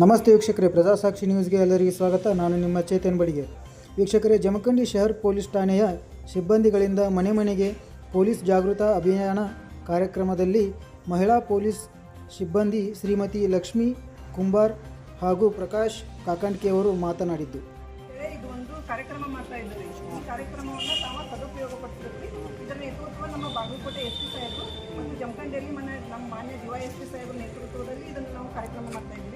ನಮಸ್ತೆ ವೀಕ್ಷಕರೇ, ಪ್ರಜಾಸಾಕ್ಷಿ ನ್ಯೂಸ್ಗೆ ಎಲ್ಲರಿಗೂ ಸ್ವಾಗತ. ನಾನು ನಿಮ್ಮ ಚೇತನ್ ಬಡಿಗೆ. ವೀಕ್ಷಕರೇ, ಜಮಖಂಡಿ ಶಹರ್ ಪೊಲೀಸ್ ಠಾಣೆಯ ಸಿಬ್ಬಂದಿಗಳಿಂದ ಮನೆ ಮನೆಗೆ ಪೊಲೀಸ್ ಜಾಗೃತ ಅಭಿಯಾನ ಕಾರ್ಯಕ್ರಮದಲ್ಲಿ ಮಹಿಳಾ ಪೊಲೀಸ್ ಸಿಬ್ಬಂದಿ ಶ್ರೀಮತಿ ಲಕ್ಷ್ಮಿ ಕುಂಬಾರ್ ಹಾಗೂ ಪ್ರಕಾಶ್ ಕಾಕಂಡ್ಕೆ ಅವರು ಮಾತನಾಡಿದ್ದು. ಈ ಕಾರ್ಯಕ್ರಮವನ್ನು ಇದರ ನೇತೃತ್ವ ನಮ್ಮ ಬಾಗಲಕೋಟೆ ಎಸ್ ಪಿ ಸಾಹೇಬರು ಮತ್ತು ಜಮಖಂಡಿಯಲ್ಲಿ ಮನೆ ನಮ್ಮ ಮಾನ್ಯ ಡಿ ವೈ ಎಸ್ ಪಿ ಸಾಹೇಬರ ನೇತೃತ್ವದಲ್ಲಿ ಇದನ್ನು ನಾವು ಕಾರ್ಯಕ್ರಮ ಮಾಡ್ತಾ ಇದ್ದೀವಿ.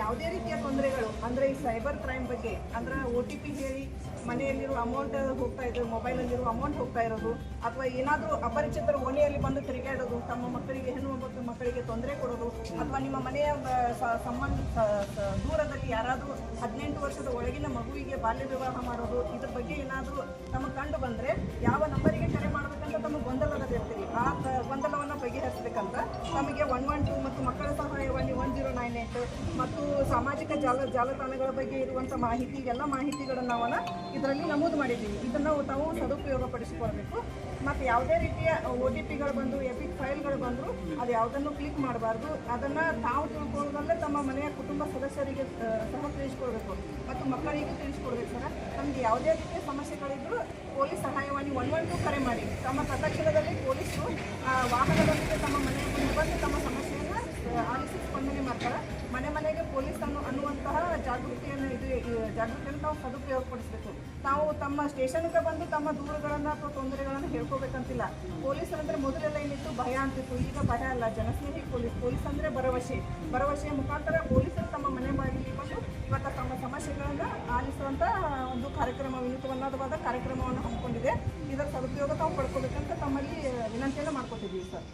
ಯಾವುದೇ ರೀತಿಯ ತೊಂದರೆಗಳು, ಅಂದರೆ ಈ ಸೈಬರ್ ಕ್ರೈಮ್ ಬಗ್ಗೆ, ಅಂದ್ರೆ ಒ ಟಿ ಪಿ ಹೇಳಿ ಮನೆಯಲ್ಲಿರುವ ಅಮೌಂಟ್ ಹೋಗ್ತಾ ಇರೋದು ಮೊಬೈಲಲ್ಲಿರುವ ಅಮೌಂಟ್ ಹೋಗ್ತಾ ಇರೋದು, ಅಥವಾ ಏನಾದರೂ ಅಪರಿಚಿತರ ಓಣಿಯಲ್ಲಿ ಬಂದು ತಿರುಗಾಡೋದು ತಮ್ಮ ಮಕ್ಕಳಿಗೆ ಹೆಣ್ಣು ಮಕ್ಕಳು, ಮಕ್ಕಳಿಗೆ ತೊಂದರೆ ಕೊಡೋದು, ಅಥವಾ ನಿಮ್ಮ ಮನೆಯ ಸಂಬಂಧ ದೂರದಲ್ಲಿ ಯಾರಾದರೂ ಹದಿನೆಂಟು ವರ್ಷದ ಒಳಗಿನ ಮಗುವಿಗೆ ಬಾಲ್ಯ ವಿವಾಹ ಮಾಡೋದು, ಇದ್ರ ಬಗ್ಗೆ ಏನಾದರೂ ತಮಗೆ ಕಂಡು ಬಂದರೆ, ಯಾವ ನಂಬರಿಗೆ ಕರೆ ಮಾಡಬೇಕಂತ ತಮಗೆ ಗೊಂದಲದಲ್ಲಿರ್ತೀರಿ ಆ ಗೊಂದಲವನ್ನು ಬಗೆಹರಿಸಬೇಕಂತ ನಮಗೆ ಒನ್ ಒನ್ ಟು ಮತ್ತು ಮಕ್ಕಳ ಏಟ್ ಮತ್ತು ಸಾಮಾಜಿಕ ಜಾಲ ಜಾಲತಾಣಗಳ ಬಗ್ಗೆ ಇರುವಂಥ ಮಾಹಿತಿ, ಎಲ್ಲ ಮಾಹಿತಿಗಳನ್ನು ನಾವು ಇದರಲ್ಲಿ ನಮೂದು ಮಾಡಿದ್ದೀವಿ. ಇದನ್ನು ತಾವು ಸದುಪಯೋಗ ಪಡಿಸಿಕೊಳ್ಬೇಕು ಮತ್ತು ಯಾವುದೇ ರೀತಿಯ ಒ ಟಿ ಪಿಗಳು ಬಂದು ಎಪಿಕ್ ಫೈಲ್ಗಳು ಬಂದರೂ, ಅದು ಯಾವುದನ್ನು ಕ್ಲಿಕ್ ಮಾಡಬಾರ್ದು. ಅದನ್ನು ತಾವು ತಿಳ್ಕೊಳ್ಳೋದಲ್ಲೇ ತಮ್ಮ ಮನೆಯ ಕುಟುಂಬ ಸದಸ್ಯರಿಗೆ ಸಹ ತಿಳಿಸ್ಕೊಡ್ಬೇಕು ಮತ್ತು ಮಕ್ಕಳಿಗೆ ತಿಳಿಸ್ಕೊಡ್ಬೇಕು ಸರ್ ನಮಗೆ ಯಾವುದೇ ರೀತಿಯ ಸಮಸ್ಯೆಗಳಿದ್ದರೂ ಪೊಲೀಸ್ ಸಹಾಯವಾಣಿ ಒನ್ ಒನ್ ಟು ಕರೆ ಮಾಡಿ. ತಮ್ಮ ಪ್ರದಕ್ಷಿಣದಲ್ಲಿ ಪೊಲೀಸರು ವಾಹನದೊಂದಿಗೆ ತಮ್ಮ ಮನೆಯ ಮುಂದೆ ಬಂದು ತಮ್ಮ ಸಮಸ್ಯೆಯನ್ನು ಆಲಿಸಿ ಸ್ಪಂದನೆ ಮಾಡ್ತಾರೆ. ಮನೆ ಮನೆಗೆ ಪೊಲೀಸ್ ಅನ್ನು ಅನ್ನುವಂತಹ ಜಾಗೃತಿಯನ್ನು ಇದು ಜಾಗೃತಿಯನ್ನು ಜಾಗೃತಿಯನ್ನು ತಾವು ಸದುಪಯೋಗಪಡಿಸಬೇಕು. ತಾವು ತಮ್ಮ ಸ್ಟೇಷನ್ಗೆ ಬಂದು ತಮ್ಮ ದೂರುಗಳನ್ನು ಅಥವಾ ತೊಂದರೆಗಳನ್ನು ಹೇಳ್ಕೋಬೇಕಂತಿಲ್ಲ. ಅಂದರೆ ಮೊದಲೆಲ್ಲ ಏನಿತ್ತು? ಭಯ ಅಂತಿತ್ತು. ಈಗ ಭಯ ಅಲ್ಲ. ಜನಸ್ನೇಹಿ ಪೊಲೀಸ್. ಪೊಲೀಸ್ ಅಂದರೆ ಭರವಸೆ. ಭರವಸೆಯ ಮುಖಾಂತರ ಪೊಲೀಸರು ತಮ್ಮ ಮನೆ ಮಾಡಿ ಬಂದು ಇವತ್ತು ತಮ್ಮ ಸಮಸ್ಯೆಗಳನ್ನು ಆಲಿಸುವಂಥ ಒಂದು ಕಾರ್ಯಕ್ರಮ ವಿನೂತವನ್ನಾದವಾದ ಕಾರ್ಯಕ್ರಮವನ್ನು ಹಮ್ಮಿಕೊಂಡಿದೆ. ಇದರ ಸದುಪಯೋಗ ತಾವು ಪಡ್ಕೋಬೇಕಂತ ತಮ್ಮಲ್ಲಿ ವಿನಂತಿಯನ್ನು ಮಾಡ್ಕೊತಿದ್ದೀವಿ ಸರ್.